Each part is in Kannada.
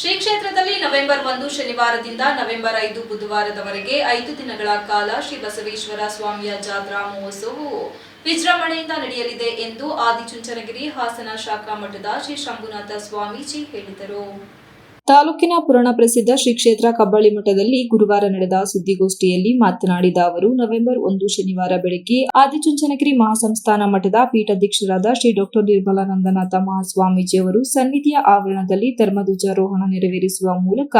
ಶ್ರೀ ಕ್ಷೇತ್ರದಲ್ಲಿ ನವೆಂಬರ್ ಒಂದು ಶನಿವಾರದಿಂದ ನವೆಂಬರ್ ಐದು ಬುಧವಾರದವರೆಗೆ ಐದು ದಿನಗಳ ಕಾಲ ಶ್ರೀ ಬಸವೇಶ್ವರ ಸ್ವಾಮಿಯ ಜಾತ್ರಾ ಮಹೋತ್ಸವವು ವಿಜೃಂಭಣೆಯಿಂದ ನಡೆಯಲಿದೆ ಎಂದು ಆದಿಚುಂಚನಗಿರಿ ಹಾಸನ ಶಾಖಾ ಮಠದ ಶ್ರೀ ಶಂಭುನಾಥ ಸ್ವಾಮೀಜಿ ಹೇಳಿದರು. ತಾಲೂಕಿನ ಪುರಾಣ ಪ್ರಸಿದ್ಧ ಶ್ರೀ ಕ್ಷೇತ್ರ ಕಬ್ಬಳ್ಳಿ ಮಠದಲ್ಲಿ ಗುರುವಾರ ನಡೆದ ಸುದ್ದಿಗೋಷ್ಠಿಯಲ್ಲಿ ಮಾತನಾಡಿದ ಅವರು, ನವೆಂಬರ್ ಒಂದು ಶನಿವಾರ ಬೆಳಗ್ಗೆ ಆದಿಚುಂಚನಗಿರಿ ಮಹಾಸಂಸ್ಥಾನ ಮಠದ ಪೀಠಾಧ್ಯಕ್ಷರಾದ ಶ್ರೀ ಡಾಕ್ಟರ್ ನಿರ್ಮಲಾನಂದನಾಥ ಮಹಾಸ್ವಾಮೀಜಿ ಅವರು ಸನ್ನಿಧಿಯ ಆವರಣದಲ್ಲಿ ಧರ್ಮಧ್ವಜಾರೋಹಣ ನೆರವೇರಿಸುವ ಮೂಲಕ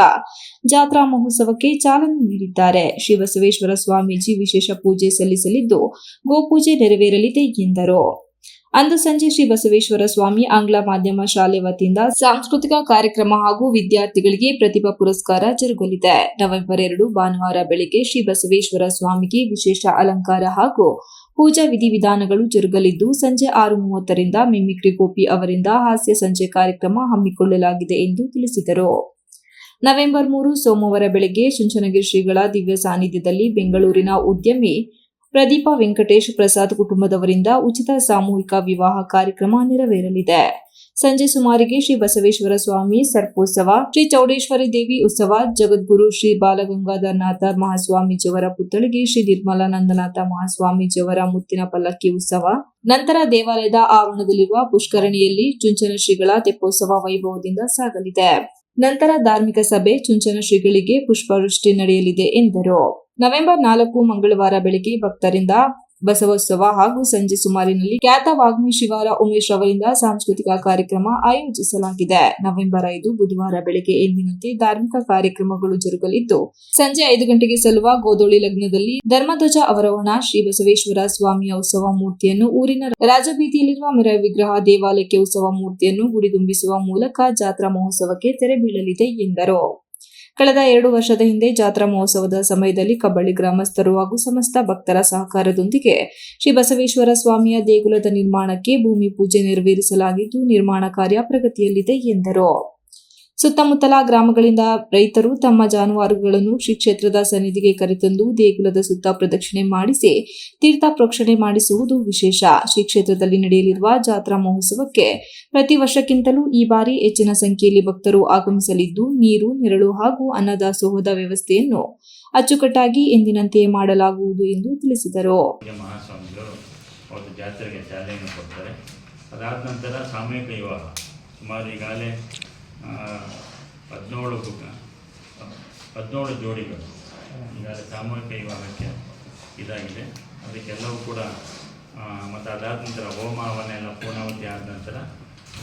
ಜಾತ್ರಾ ಮಹೋತ್ಸವಕ್ಕೆ ಚಾಲನೆ ನೀಡಿದ್ದಾರೆ. ಶ್ರೀ ಬಸವೇಶ್ವರ ಸ್ವಾಮೀಜಿ ವಿಶೇಷ ಪೂಜೆ ಸಲ್ಲಿಸಲಿದ್ದು, ಗೋಪೂಜೆ ನೆರವೇರಲಿದೆ ಎಂದರು. ಅಂದು ಸಂಜೆ ಶ್ರೀ ಬಸವೇಶ್ವರ ಸ್ವಾಮಿ ಆಂಗ್ಲ ಮಾಧ್ಯಮ ಶಾಲೆ ವತಿಯಿಂದ ಸಾಂಸ್ಕೃತಿಕ ಕಾರ್ಯಕ್ರಮ ಹಾಗೂ ವಿದ್ಯಾರ್ಥಿಗಳಿಗೆ ಪ್ರತಿಭಾ ಪುರಸ್ಕಾರ ಜರುಗಲಿದೆ. ನವೆಂಬರ್ ಎರಡು, ಭಾನುವಾರ ಬೆಳಿಗ್ಗೆ ಶ್ರೀ ಬಸವೇಶ್ವರ ಸ್ವಾಮಿಗೆ ವಿಶೇಷ ಅಲಂಕಾರ ಹಾಗೂ ಪೂಜಾ ವಿಧಿವಿಧಾನಗಳು ಜರುಗಲಿದ್ದು, ಸಂಜೆ ಆರು ಮೂವತ್ತರಿಂದ ಮಿಮಿಕ್ರಿ ಗೋಪಿ ಅವರಿಂದ ಹಾಸ್ಯ ಸಂಜೆ ಕಾರ್ಯಕ್ರಮ ಹಮ್ಮಿಕೊಳ್ಳಲಾಗಿದೆ ಎಂದು ತಿಳಿಸಿದರು. ನವೆಂಬರ್ ಮೂರು, ಸೋಮವಾರ ಬೆಳಗ್ಗೆ ಚುಂಚನಗಿರಿ ಶ್ರೀಗಳ ದಿವ್ಯ ಸಾನ್ನಿಧ್ಯದಲ್ಲಿ ಬೆಂಗಳೂರಿನ ಉದ್ಯಮಿ ಪ್ರದೀಪ ವೆಂಕಟೇಶ್ ಪ್ರಸಾದ್ ಕುಟುಂಬದವರಿಂದ ಉಚಿತ ಸಾಮೂಹಿಕ ವಿವಾಹ ಕಾರ್ಯಕ್ರಮ ನೆರವೇರಲಿದೆ. ಸಂಜೆ ಸುಮಾರಿಗೆ ಶ್ರೀ ಬಸವೇಶ್ವರ ಸ್ವಾಮಿ ಸರ್ಪೋತ್ಸವ, ಶ್ರೀ ಚೌಡೇಶ್ವರಿ ದೇವಿ ಉತ್ಸವ, ಜಗದ್ಗುರು ಶ್ರೀ ಬಾಲಗಂಗಾಧರನಾಥ ಮಹಾಸ್ವಾಮೀಜಿಯವರ ಪುತ್ಥಳಿಗೆ ಶ್ರೀ ನಿರ್ಮಲಾನಂದನಾಥ ಮಹಾಸ್ವಾಮೀಜಿಯವರ ಮುತ್ತಿನ ಪಲ್ಲಕ್ಕಿ ಉತ್ಸವ, ನಂತರ ದೇವಾಲಯದ ಆವರಣದಲ್ಲಿರುವ ಪುಷ್ಕರಣಿಯಲ್ಲಿ ಚುಂಚನ ಶ್ರೀಗಳ ತೆಪ್ಪೋತ್ಸವ ವೈಭವದಿಂದ ಸಾಗಲಿದೆ. ನಂತರ ಧಾರ್ಮಿಕ ಸಭೆ ಚುಂಚನ ಶ್ರೀಗಳಿಗೆ ಪುಷ್ಪವೃಷ್ಟಿ ನಡೆಯಲಿದೆ ಎಂದರು. ನವೆಂಬರ್ ನಾಲ್ಕು ಮಂಗಳವಾರ ಬೆಳಗ್ಗೆ ಭಕ್ತರಿಂದ ಬಸವೋತ್ಸವ ಹಾಗೂ ಸಂಜೆ ಸುಮಾರಿನಲ್ಲಿ ಖ್ಯಾತ ವಾಗ್ಮಿ ಶಿವಾರ ಉಮೇಶ್ ಅವರಿಂದ ಸಾಂಸ್ಕೃತಿಕ ಕಾರ್ಯಕ್ರಮ ಆಯೋಜಿಸಲಾಗಿದೆ. ನವೆಂಬರ್ ಐದು ಬುಧವಾರ ಬೆಳಗ್ಗೆ ಎಂದಿನಂತೆ ಧಾರ್ಮಿಕ ಕಾರ್ಯಕ್ರಮಗಳು ಜರುಗಲಿದ್ದು, ಸಂಜೆ ಐದು ಗಂಟೆಗೆ ಸಲ್ಲುವ ಗೋದೋಳಿ ಲಗ್ನದಲ್ಲಿ ಧರ್ಮಧ್ವಜ ಅವರೋಹಣ ಶ್ರೀ ಬಸವೇಶ್ವರ ಸ್ವಾಮಿಯ ಉತ್ಸವ ಮೂರ್ತಿಯನ್ನು ಊರಿನ ರಾಜಬೀದಿಯಲ್ಲಿರುವ ಮೆರ ವಿಗ್ರಹ ದೇವಾಲಯಕ್ಕೆ ಉತ್ಸವ ಮೂರ್ತಿಯನ್ನು ಗುಡಿದುಂಬಿಸುವ ಮೂಲಕ ಜಾತ್ರಾ ಮಹೋತ್ಸವಕ್ಕೆ ತೆರೆ ಬೀಳಲಿದೆ ಎಂದರು. ಕಳೆದ ಎರಡು ವರ್ಷದ ಹಿಂದೆ ಜಾತ್ರಾ ಮಹೋತ್ಸವದ ಸಮಯದಲ್ಲಿ ಕಬ್ಬಳ್ಳಿ ಗ್ರಾಮಸ್ಥರು ಹಾಗೂ ಸಮಸ್ತ ಭಕ್ತರ ಸಹಕಾರದೊಂದಿಗೆ ಶ್ರೀ ಬಸವೇಶ್ವರ ಸ್ವಾಮಿಯ ದೇಗುಲದ ನಿರ್ಮಾಣಕ್ಕೆ ಭೂಮಿ ಪೂಜೆ ನೆರವೇರಿಸಲಾಗಿದ್ದು, ನಿರ್ಮಾಣ ಕಾರ್ಯ ಪ್ರಗತಿಯಲ್ಲಿದೆ ಎಂದರು. ಸುತ್ತಮುತ್ತಲ ಗ್ರಾಮಗಳಿಂದ ರೈತರು ತಮ್ಮ ಜಾನುವಾರುಗಳನ್ನು ಶ್ರೀ ಕ್ಷೇತ್ರದ ಸನ್ನಿಧಿಗೆ ಕರೆತಂದು ದೇಗುಲದ ಸುತ್ತ ಪ್ರದಕ್ಷಿಣೆ ಮಾಡಿಸಿ, ತೀರ್ಥ ಪ್ರೋಕ್ಷಣೆ ಮಾಡಿಸುವುದು ವಿಶೇಷ. ಶ್ರೀ ಕ್ಷೇತ್ರದಲ್ಲಿ ನಡೆಯಲಿರುವ ಜಾತ್ರಾ ಮಹೋತ್ಸವಕ್ಕೆ ಪ್ರತಿ ವರ್ಷಕ್ಕಿಂತಲೂ ಈ ಬಾರಿ ಹೆಚ್ಚಿನ ಸಂಖ್ಯೆಯಲ್ಲಿ ಭಕ್ತರು ಆಗಮಿಸಲಿದ್ದು, ನೀರು, ನೆರಳು ಹಾಗೂ ಅನ್ನದಾಸೋಹದ ವ್ಯವಸ್ಥೆಯನ್ನು ಅಚ್ಚುಕಟ್ಟಾಗಿ ಎಂದಿನಂತೆಯೇ ಮಾಡಲಾಗುವುದು ಎಂದು ತಿಳಿಸಿದರು. ಅದಾದ ನಂತರ ಸಾಮೂಹಿಕ ವಿವಾಹ. ಸುಮಾರು ಈಗಾಗಲೇ ಹದಿನೇಳು ಹದಿನೇಳು ಜೋಡಿಗಳು. ಈಗಾಗಲೇ ಸಾಮೂಹಿಕ ವಿವಾಹಕ್ಕೆ ಇದಾಗಿದೆ. ಅದಕ್ಕೆಲ್ಲವೂ ಕೂಡ ಮತ್ತು ಅದಾದ ನಂತರ ಹೋಮ ಎಲ್ಲ ಪೂರ್ಣಾವತಿ ಆದ ನಂತರ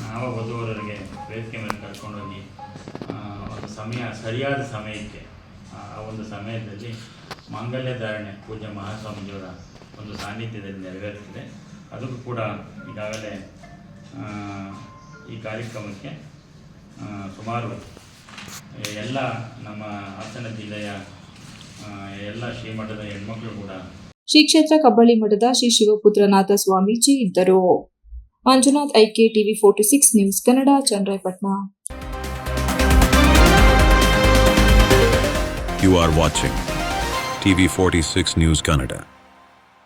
ನಾವು ವಧುವರರಿಗೆ ವೇದಿಕೆ ಮೇಲೆ ಕರ್ಕೊಂಡೋಗಿ ಒಂದು ಸಮಯ, ಸರಿಯಾದ ಸಮಯಕ್ಕೆ, ಆ ಒಂದು ಸಮಯದಲ್ಲಿ ಮಾಂಗಲ್ಯ ಧಾರಣೆ ಪೂಜ್ಯ ಮಹಾಸ್ವಾಮೀಜಿಯವರ ಒಂದು ಸಾನ್ನಿಧ್ಯದಲ್ಲಿ ನೆರವೇರುತ್ತದೆ. ಅದಕ್ಕೂ ಕೂಡ ಈಗಾಗಲೇ ಈ ಕಾರ್ಯಕ್ರಮಕ್ಕೆ ಸುಮಾರು ಎಲ್ಲ ನಮ್ಮ ಹಾಸನ ಜಿಲ್ಲೆಯ ಎಲ್ಲ ಶ್ರೀಮಠದ ಹೆಣ್ಮಕ್ಳು ಕೂಡ ಶ್ರೀ ಕ್ಷೇತ್ರ ಕಬ್ಬಳ್ಳಿ ಮಠದ ಶ್ರೀ ಶಿವಪುತ್ರನಾಥ ಸ್ವಾಮೀಜಿ ಇದ್ದರು Manjunath IK TV forty six news Kannada Channarayapatna You are watching TV46 News Kannada.